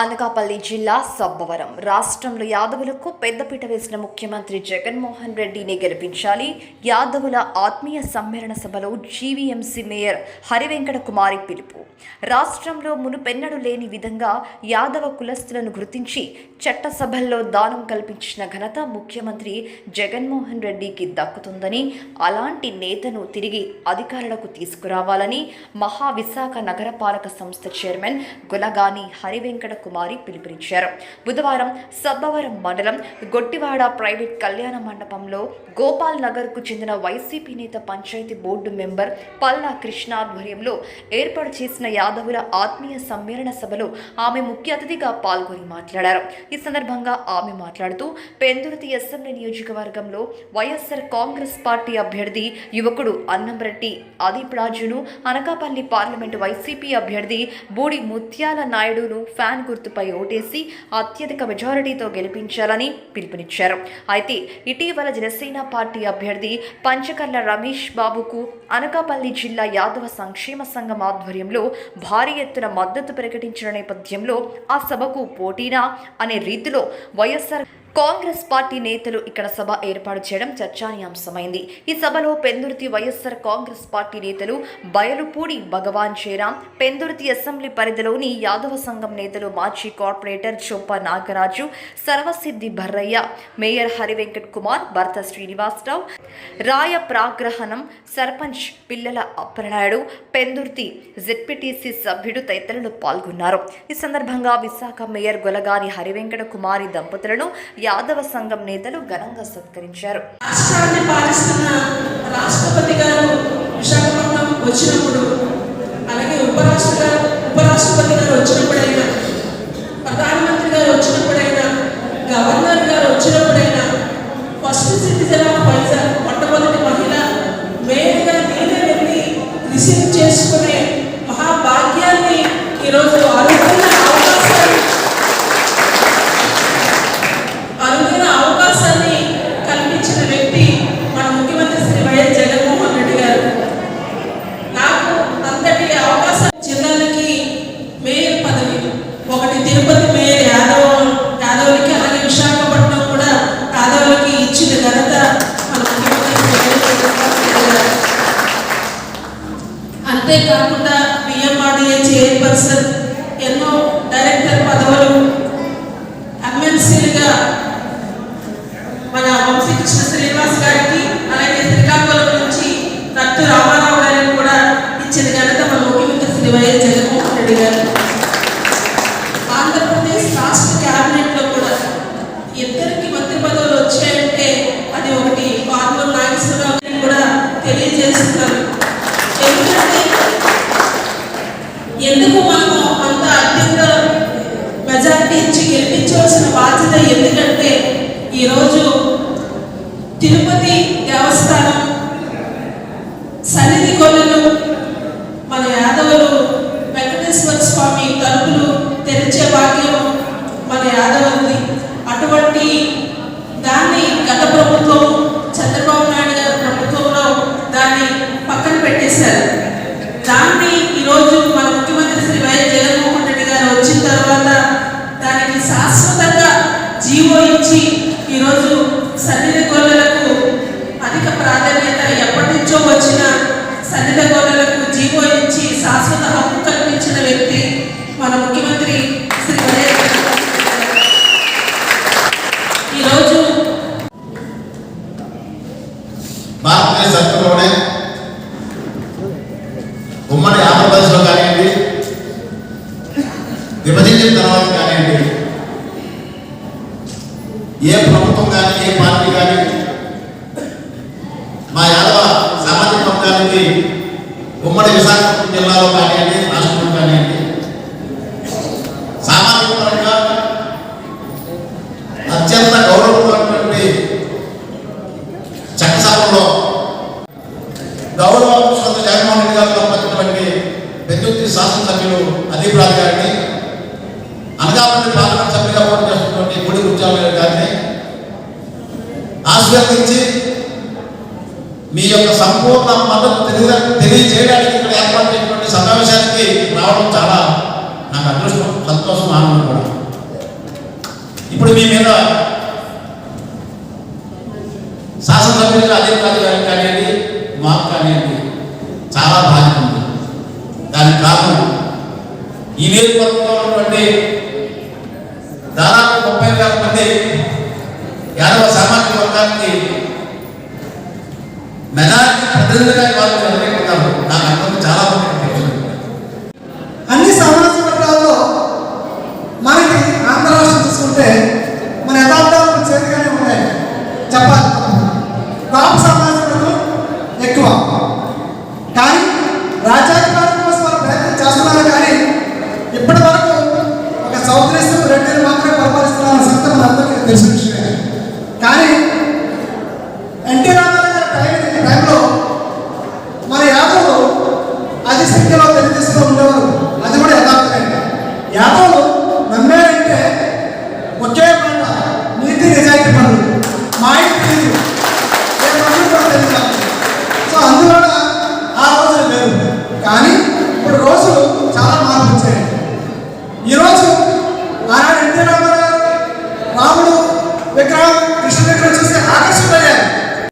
అనకాపల్లి జిల్లా సబ్బవరం. రాష్ట్రంలో యాదవులకు పెద్దపీట వేసిన ముఖ్యమంత్రి జగన్మోహన్ రెడ్డిని గెలిపించాలి. యాదవుల ఆత్మీయ సమ్మేళన సభలో జీవీఎంసీ మేయర్ హరివెంకట కుమారి పిలుపు. రాష్ట్రంలో మునుపెన్నడు లేని విధంగా యాదవ కులస్తులను గుర్తించి చట్టసభల్లో దానం కల్పించిన ఘనత ముఖ్యమంత్రి జగన్మోహన్ రెడ్డికి దక్కుతుందని అలాంటి నేతను తిరిగి అధికారులకు తీసుకురావాలని మహావిశాఖ నగరపాలక సంస్థ చైర్మన్ గులగాని హరివెంకట కుమారి పిలుపునిచ్చారు. బుధవారం సబ్బవరం మండలం గొట్టివాడ ప్రైవేట్ కళ్యాణ మండపంలో గోపాల్ నగర్కు చెందిన వైసీపీ నేత పంచాయతీ బోర్డు మెంబర్ పల్లా కృష్ణ ఆధ్వర్యంలో ఏర్పాటు చేసిన యాదవుల ఆత్మీయ సమ్మేళన సభలో ఆమె ముఖ్య అతిథిగా పాల్గొని మాట్లాడారు. ఈ సందర్భంగా ఆమె మాట్లాడుతూ పెందుర్తి అసెంబ్లీ నియోజకవర్గంలో వైఎస్ఆర్ కాంగ్రెస్ పార్టీ అభ్యర్థి యువకుడు అన్నంరెడ్డి అదీప్ రాజును అనకాపల్లి పార్లమెంటు వైసీపీ అభ్యర్థి బూడి ముత్యాల నాయుడును ఫ్యాన్ గుర్తుపై ఓటేసి అత్యధిక మెజారిటీతో గెలిపించాలని పిలుపునిచ్చారు. అయితే ఇటీవల జనసేన పార్టీ అభ్యర్థి పంచకర్ల రమేష్ బాబుకు అనకాపల్లి జిల్లా యాదవ సంక్షేమ సంఘం ఆధ్వర్యంలో భారీ ఎత్తున మద్దతు ప్రకటించిన నేపథ్యంలో ఆ సభకు పోటీనా అనే రీతిలో వైఎస్ఆర్ కాంగ్రెస్ పార్టీ నేతలు ఇక్కడ సభ ఏర్పాటు చేయడం చర్చానీయాంశమైంది. ఈ సభలో పెందుర్తి వైఎస్ఆర్ కాంగ్రెస్ పార్టీ నేతలు బయలుపూడి భగవాన్ చేరాం పెందుర్తి అసెంబ్లీ పరిధిలోని యాదవ సంఘం నేతలు మాజీ కార్పొరేటర్ చొప్ప నాగరాజు సర్వసిద్ధి భర్రయ్య మేయర్ హరివెంకట్ కుమార్ భర్త శ్రీనివాసరావు రాయ ప్రాగ్రహణం సర్పంచ్ పిల్లల అప్పలనాయుడు పెందుర్తి జెడ్పీటీసీ సభ్యుడు తదితరులు పాల్గొన్నారు. ఈ సందర్భంగా విశాఖ మేయర్ గొలగాని హరివెంకట కుమారి దంపతులను యాదవ సంఘం నేతలు ఘనంగా సత్కరించారు. పాలిస్తున్న రాష్ట్రపతి గారు విశాఖపట్నం వచ్చినప్పుడు అలాగే ఉపరాష్ట్ర ఉపరాష్ట్రపతి గారు వచ్చినప్పుడైనా ప్రధానమంత్రి గారు వచ్చినప్పుడైనా గవర్నర్ గారు వచ్చినప్పుడైనా ఫస్ట్ సిటిజన్ ఆఫ్ వైజాగ్ మొట్టమొదటి మహిళ మేయర్గా నేనే వెళ్ళి రిసీవ్ చేసుకునే మహాభాగ్యాన్ని ఈరోజు అరుదైన అంతేకాకుండా పిఎంఆర్డిఏ చైర్పర్సన్ ఎన్నో డైరెక్టర్ పదవులు ఎమ్మెల్సీలుగా మన వంశీకృష్ణ శ్రీనివాస్ గారికి అలాగే శ్రీకాకుళం నుంచి నట్టు రామారావు గారికి కూడా ఇచ్చిన ఘనత మన ముఖ్యమంత్రి శ్రీ వైఎస్ జగన్మోహన్ రెడ్డి గారు ఆంధ్రప్రదేశ్ రాష్ట్ర క్యాబినెట్లో కూడా ఇద్దరికి మంత్రి పదవులు వచ్చాయంటే అది ఒకటి ఫార్మర్ నాగేశ్వరరావు గారికి కూడా తెలియజేస్తున్నారు ఎందుకంటే ఎందుకు మనము అంత అత్యంత మెజారిటీ ఇచ్చి గెలిపించవలసిన బాధ్యత ఎందుకంటే ఈరోజు తిరుపతి దేవస్థానం సన్నిధి కొలను మన యాదవులు వెంకటేశ్వర స్వామి తలుపులు తెరిచే భాగ్యం మన యాదవులది అటువంటి దాన్ని గత ప్రభుత్వం చంద్రబాబు నాయుడు గారి ప్రభుత్వంలో దాన్ని పక్కన పెట్టేశారు దాన్ని ఈరోజు మన ముఖ్యమంత్రి శ్రీ వైఎస్ జగన్మోహన్ రెడ్డి గారు వచ్చిన తర్వాత దానికి శాశ్వతంగా జీవో ఇచ్చి ఈరోజు సన్నిధి గొర్రెలకు అధిక ప్రాధాన్యత ఎప్పటి నుంచో వచ్చిన సన్నిధి గొర్రెలకు జీవో ఇచ్చి శాశ్వత హక్కు కల్పించిన వ్యక్తి మన ముఖ్యమంత్రి శ్రీ ఈరోజు ఉమ్మడి ఆంధ్రప్రదేశ్లో కానివ్వండి విభజించిన తర్వాత కానివ్వండి ఏ ప్రభుత్వం కానీ ఏ పార్టీ కానీ మా యాదవ సామాజిక వర్గానికి ఉమ్మడి విశాఖపట్నం జిల్లాలో కానీ రాష్ట్రంలో కానివ్వండి సామాజిక పరంగా అత్యంత గౌరవమైనటువంటి చట్టసభలో గౌరవ ముఖ్యమంత్రి జగన్మోహన్ రెడ్డి గారు సంబంధించినటువంటి పెద్దుర్తి శాసనసభ్యులు అదీప్ రాజు గారిని అనకాపల్లి పార్లమెంట్ సభ్యులుగా పోటీ చేస్తున్నటువంటి గుడి ముత్యాల గారిని ఆశీర్వదించి మీ యొక్క సంపూర్ణ మద్దతు తెలియ తెలియజేయడానికి ఇక్కడ ఏర్పాటు చేసినటువంటి సమావేశానికి రావడం చాలా నాకు అదృష్టం సంతోషం ఆనందం కూడా. ఇప్పుడు మీ మీద శాసనసభ్యులుగా అదే కాదు గారికి కానివ్వండి మాకు కానివ్వండి చాలా బాధ్యత ఉంది. దానికి కారణం ఈ నియోజకవర్గంలో ఉన్నటువంటి దాదాపు ముప్పై వేల మంది యాదవ సామాజిక వర్గానికి మెజార్టీ ప్రతినిధిగా వాళ్ళు నిర్వహిస్తున్నారు నాకు అర్థం చాలా అన్ని సామాజిక వర్గాల్లో మనకి ఆంధ్ర రాష్ట్రం చూసుకుంటే మన యథార్థాలు చేతిగానే ఉన్నాయి. చెప్పాలి. కాపు సామాజిక వర్గం ఎక్కువ. కానీ రాజ్యాధికారం కోసం వాళ్ళు ప్రయత్నం చేస్తున్నారు కానీ ఇప్పటి వరకు ఒక సౌత్రేశ్వర రెడ్డిని మాత్రం vai